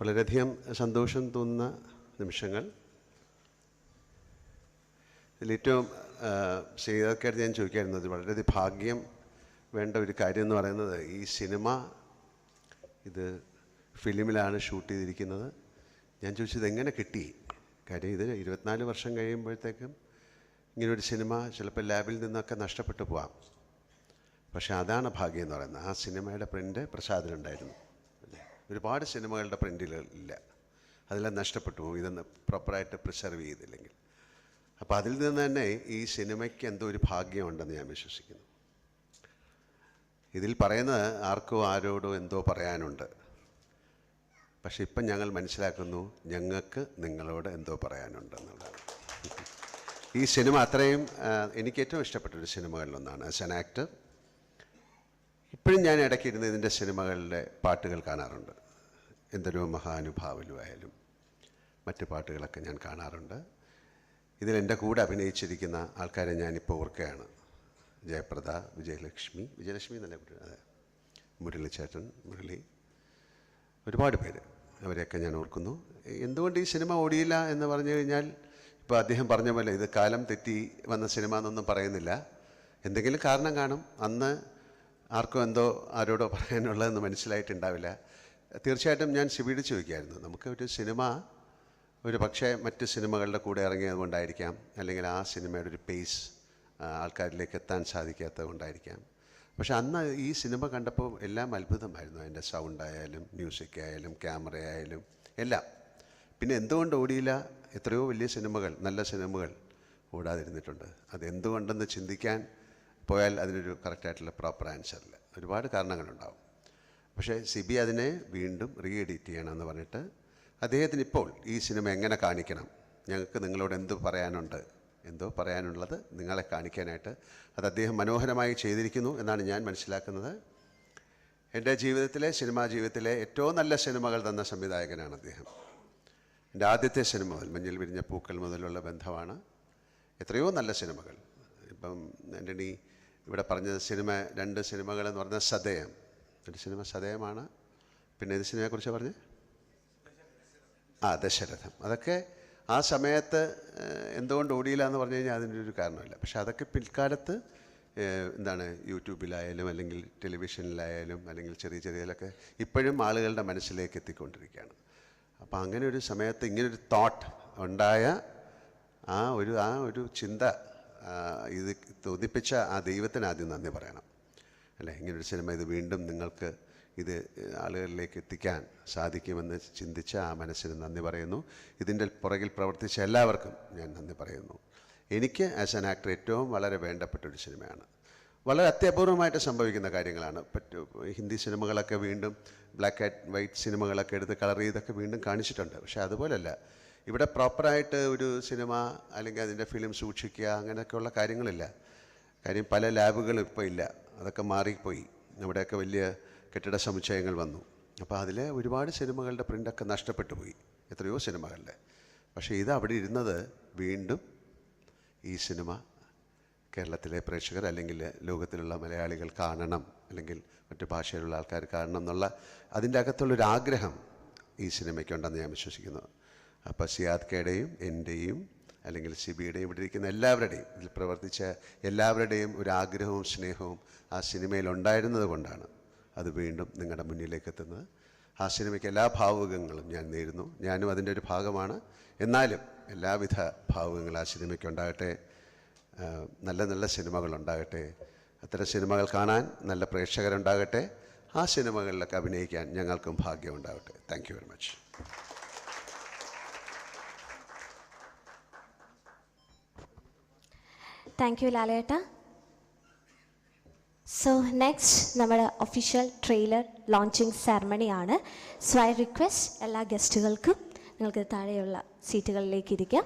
വളരെയധികം സന്തോഷം തോന്നുന്ന നിമിഷങ്ങൾ. ഇതിലേറ്റവും ശ്രീതാക്കായിട്ട് ഞാൻ ചോദിക്കായിരുന്നത് വളരെയധികം ഭാഗ്യം വേണ്ട ഒരു കാര്യം എന്ന് പറയുന്നത് ഈ സിനിമ ഇത് ഫിലിമിലാണ് ഷൂട്ട് ചെയ്തിരിക്കുന്നത്. ഞാൻ ചോദിച്ചത് എങ്ങനെ കിട്ടി? കാര്യം ഇത് ഇരുപത്തിനാല് വർഷം കഴിയുമ്പോഴത്തേക്കും ഇങ്ങനൊരു സിനിമ ചിലപ്പോൾ ലാബിൽ നിന്നൊക്കെ നഷ്ടപ്പെട്ടു പോവാം. പക്ഷേ അതാണ് ഭാഗ്യം എന്ന് പറയുന്നത്. ആ സിനിമയുടെ പ്രിന്റ് പ്രസാദിനുണ്ടായിരുന്നു. അല്ലേ ഒരുപാട് സിനിമകളുടെ പ്രിന്റുകൾ ഇല്ല. അതെല്ലാം നഷ്ടപ്പെട്ടു പോകും. ഇതൊന്ന് പ്രോപ്പറായിട്ട് പ്രിസർവ് ചെയ്തില്ലെങ്കിൽ. അപ്പോൾ അതിൽ നിന്ന് തന്നെ ഈ സിനിമയ്ക്ക് എന്തോ ഒരു ഭാഗ്യമുണ്ടെന്ന് ഞാൻ വിശ്വസിക്കുന്നു. ഇതിൽ പറയുന്നത് ആർക്കോ ആരോടോ എന്തോ പറയാനുണ്ട്. പക്ഷെ ഇപ്പം ഞങ്ങൾ മനസ്സിലാക്കുന്നു ഞങ്ങൾക്ക് നിങ്ങളോട് എന്തോ പറയാനുണ്ടെന്നുള്ളതാണ്. ഈ സിനിമ അത്രയും എനിക്ക് ഏറ്റവും ഇഷ്ടപ്പെട്ട സിനിമകളിലൊന്നാണ്. ആസ് ആൻ ആക്ടർ ഇപ്പോഴും ഞാൻ ഇടയ്ക്ക് ഇരുന്ന് ഇതിന്റെ സിനിമകളിലെ പാട്ടുകൾ കാണാറുണ്ട്. എന്തൊരു മഹാനുഭാവനുമായാലും മറ്റ് പാട്ടുകളൊക്കെ ഞാൻ കാണാറുണ്ട്. ഇതിൽ കൂടെ അഭിനയിച്ചിരിക്കുന്ന ആൾക്കാരെ ഞാനിപ്പോൾ ഓർക്കുകയാണ്. ജയപ്രദ വിജയലക്ഷ്മി വിജയലക്ഷ്മി എന്നല്ല അതെ. മുരളിച്ചേട്ടൻ മുരളി. ഒരുപാട് പേര് അവരെയൊക്കെ ഞാൻ ഓർക്കുന്നു. എന്തുകൊണ്ട് ഈ സിനിമ ഓടിയില്ല എന്ന് പറഞ്ഞു കഴിഞ്ഞാൽ ഇപ്പോൾ അദ്ദേഹം പറഞ്ഞ പോലെ ഇത് കാലം തെറ്റി വന്ന സിനിമ എന്നൊന്നും പറയുന്നില്ല. എന്തെങ്കിലും കാരണം കാണും. അന്ന് ആർക്കോ എന്തോ ആരോടോ പറയാനുള്ളതെന്ന് മനസ്സിലായിട്ടുണ്ടാവില്ല. തീർച്ചയായിട്ടും ഞാൻ ശിവീട് ചോദിക്കായിരുന്നു. നമുക്ക് ഒരു സിനിമ ഒരു പക്ഷേ മറ്റ് സിനിമകളുടെ കൂടെ ഇറങ്ങിയത് കൊണ്ടായിരിക്കാം അല്ലെങ്കിൽ ആ സിനിമയുടെ ഒരു പേസ് ആൾക്കാരിലേക്ക് എത്താൻ സാധിക്കാത്തത് കൊണ്ടായിരിക്കാം പക്ഷെ അന്ന് ഈ സിനിമ കണ്ടപ്പോൾ എല്ലാം അത്ഭുതമായിരുന്നു. അതിന്റെ സൗണ്ട് ആയാലും മ്യൂസിക് ആയാലും ക്യാമറ ആയാലും എല്ലാം. പിന്നെ എന്തുകൊണ്ട് ഓടിയില്ല? എത്രയോ വലിയ സിനിമകൾ നല്ല സിനിമകൾ ഓടാതിരുന്നിട്ടുണ്ട്. അത് എന്തുകൊണ്ടെന്ന് ചിന്തിക്കാൻ പോയാൽ അതിനൊരു കറക്റ്റായിട്ടുള്ള പ്രോപ്പർ ആൻസർ ഇല്ല. ഒരുപാട് കാരണങ്ങളുണ്ടാവും. പക്ഷേ സി ബി അതിനെ വീണ്ടും റീ എഡിറ്റ് ചെയ്യണമെന്ന് പറഞ്ഞിട്ട് അദ്ദേഹത്തിന് ഇപ്പോൾ ഈ സിനിമ എങ്ങനെ കാണിക്കണം? ഞങ്ങൾക്ക് നിങ്ങളോട് എന്ത് പറയാനുണ്ട്? എന്തോ പറയാനുള്ളത് നിങ്ങളെ കാണിക്കാനായിട്ട് അത് അദ്ദേഹം മനോഹരമായി ചെയ്തിരിക്കുന്നു എന്നാണ് ഞാൻ മനസ്സിലാക്കുന്നത്. എന്റെ ജീവിതത്തിലെ സിനിമാ ജീവിതത്തിലെ ഏറ്റവും നല്ല സിനിമകൾ തന്ന സംവിധായകനാണ് അദ്ദേഹം. എന്റെ ആദ്യത്തെ സിനിമ മുതൽ മഞ്ഞിൽ വിരിഞ്ഞ പൂക്കൾ മുതലുള്ള ബന്ധമാണ്. എത്രയോ നല്ല സിനിമകൾ. ഇപ്പം എന്റെ ഈ ഇവിടെ പറഞ്ഞ സിനിമ രണ്ട് സിനിമകൾ എന്ന് പറഞ്ഞാൽ സദയം ഒരു സിനിമ സദയമാണ് പിന്നെ ഏത് സിനിമയെക്കുറിച്ച് പറഞ്ഞ്? ആ ദശരഥം. അതൊക്കെ ആ സമയത്ത് എന്തുകൊണ്ട് ഓടിയില്ല എന്ന് പറഞ്ഞു കഴിഞ്ഞാൽ അതിന്റെ ഒരു കാരണമില്ല. പക്ഷേ അതൊക്കെ പിൽക്കാലത്ത് എന്താണ് യൂട്യൂബിലായാലും അല്ലെങ്കിൽ ടെലിവിഷനിലായാലും അല്ലെങ്കിൽ ചെറിയ ചെറിയതിലൊക്കെ ഇപ്പോഴും ആളുകളുടെ മനസ്സിലേക്ക് എത്തിക്കൊണ്ടിരിക്കുകയാണ്. അപ്പോൾ അങ്ങനെ ഒരു സമയത്ത് ഇങ്ങനൊരു തോട്ട് ഉണ്ടായ ആ ഒരു ആ ഒരു ചിന്ത ഇത് തോന്നിപ്പിച്ച ആ ദൈവത്തിന് ആദ്യം നന്ദി പറയണം. അല്ലേ? ഇങ്ങനൊരു സിനിമ ഇത് വീണ്ടും നിങ്ങൾക്ക് ഇത് ആളുകളിലേക്ക് എത്തിക്കാൻ സാധിക്കുമെന്ന് ചിന്തിച്ച ആ മനസ്സിന് നന്ദി പറയുന്നു. ഇതിന്റെ പുറകിൽ പ്രവർത്തിച്ച എല്ലാവർക്കും ഞാൻ നന്ദി പറയുന്നു. എനിക്ക് ആസ് ആൻ ആക്ടർ ഏറ്റവും വളരെ വേണ്ടപ്പെട്ട ഒരു സിനിമയാണ്. വളരെ അത്യപൂർവമായിട്ട് സംഭവിക്കുന്ന കാര്യങ്ങളാണ്. പറ്റു ഹിന്ദി സിനിമകളൊക്കെ വീണ്ടും ബ്ലാക്ക് ആൻഡ് വൈറ്റ് സിനിമകളൊക്കെ എടുത്ത് കളർ ചെയ്തൊക്കെ വീണ്ടും കാണിച്ചിട്ടുണ്ട്. പക്ഷേ അതുപോലല്ല. ഇവിടെ പ്രോപ്പറായിട്ട് ഒരു സിനിമ അല്ലെങ്കിൽ അതിന്റെ ഫിലിം സൂക്ഷിക്കുക അങ്ങനെയൊക്കെയുള്ള കാര്യങ്ങളില്ല. കാര്യം പല ലാബുകളും ഇപ്പോൾ ഇല്ല. അതൊക്കെ മാറിപ്പോയി. നമ്മുടെയൊക്കെ വലിയ കെട്ടിട സമുച്ചയങ്ങൾ വന്നു. അപ്പോൾ അതിലെ ഒരുപാട് സിനിമകളുടെ പ്രിന്റൊക്കെ നഷ്ടപ്പെട്ടു പോയി. എത്രയോ സിനിമകളുടെ പക്ഷേ ഇത് അവിടെ ഇരുന്നത് വീണ്ടും ഈ സിനിമ കേരളത്തിലെ പ്രേക്ഷകർ അല്ലെങ്കിൽ ലോകത്തിലുള്ള മലയാളികൾ കാണണം അല്ലെങ്കിൽ മറ്റു ഭാഷയിലുള്ള ആൾക്കാർ കാണണം എന്നുള്ള അതിന്റെ അകത്തുള്ളൊരാഗ്രഹം ഈ സിനിമയ്ക്കുണ്ടെന്ന് ഞാൻ വിശ്വസിക്കുന്നു. അപ്പോൾ സിയാദ് കെയുടെയും എന്റെയും അല്ലെങ്കിൽ സിബിയുടെയും ഇവിടെ ഇരിക്കുന്ന എല്ലാവരുടെയും ഇതിൽ പ്രവർത്തിച്ച എല്ലാവരുടെയും ഒരു ആഗ്രഹവും സ്നേഹവും ആ സിനിമയിൽ ഉണ്ടായിരുന്നത് കൊണ്ടാണ് അത് വീണ്ടും നിങ്ങളുടെ മുന്നിലേക്ക് എത്തുന്നത്. ആ സിനിമയ്ക്ക് എല്ലാ ഭാവുകങ്ങളും ഞാൻ നേരുന്നു. ഞാനും അതിന്റെ ഒരു ഭാഗമാണ്. എന്നാലും എല്ലാവിധ ഭാവുകങ്ങളും ആ സിനിമയ്ക്ക് ഉണ്ടാകട്ടെ. നല്ല നല്ല സിനിമകൾ ഉണ്ടാകട്ടെ. അത്തരം സിനിമകൾ കാണാൻ നല്ല പ്രേക്ഷകരുണ്ടാകട്ടെ. ആ സിനിമകളിലൊക്കെ അഭിനയിക്കാൻ ഞങ്ങൾക്കും ഭാഗ്യമുണ്ടാകട്ടെ thank you very much thank you Laletta so next നമ്മുടെ ഒഫീഷ്യൽ ട്രെയിലർ ലോഞ്ചിങ് സെറമണി ആണ്. സോ ഐ റിക്വസ്റ്റ് എല്ലാ ഗസ്റ്റുകൾക്കും നിങ്ങൾക്ക് താഴെയുള്ള സീറ്റുകളിലേക്ക് ഇരിക്കാം.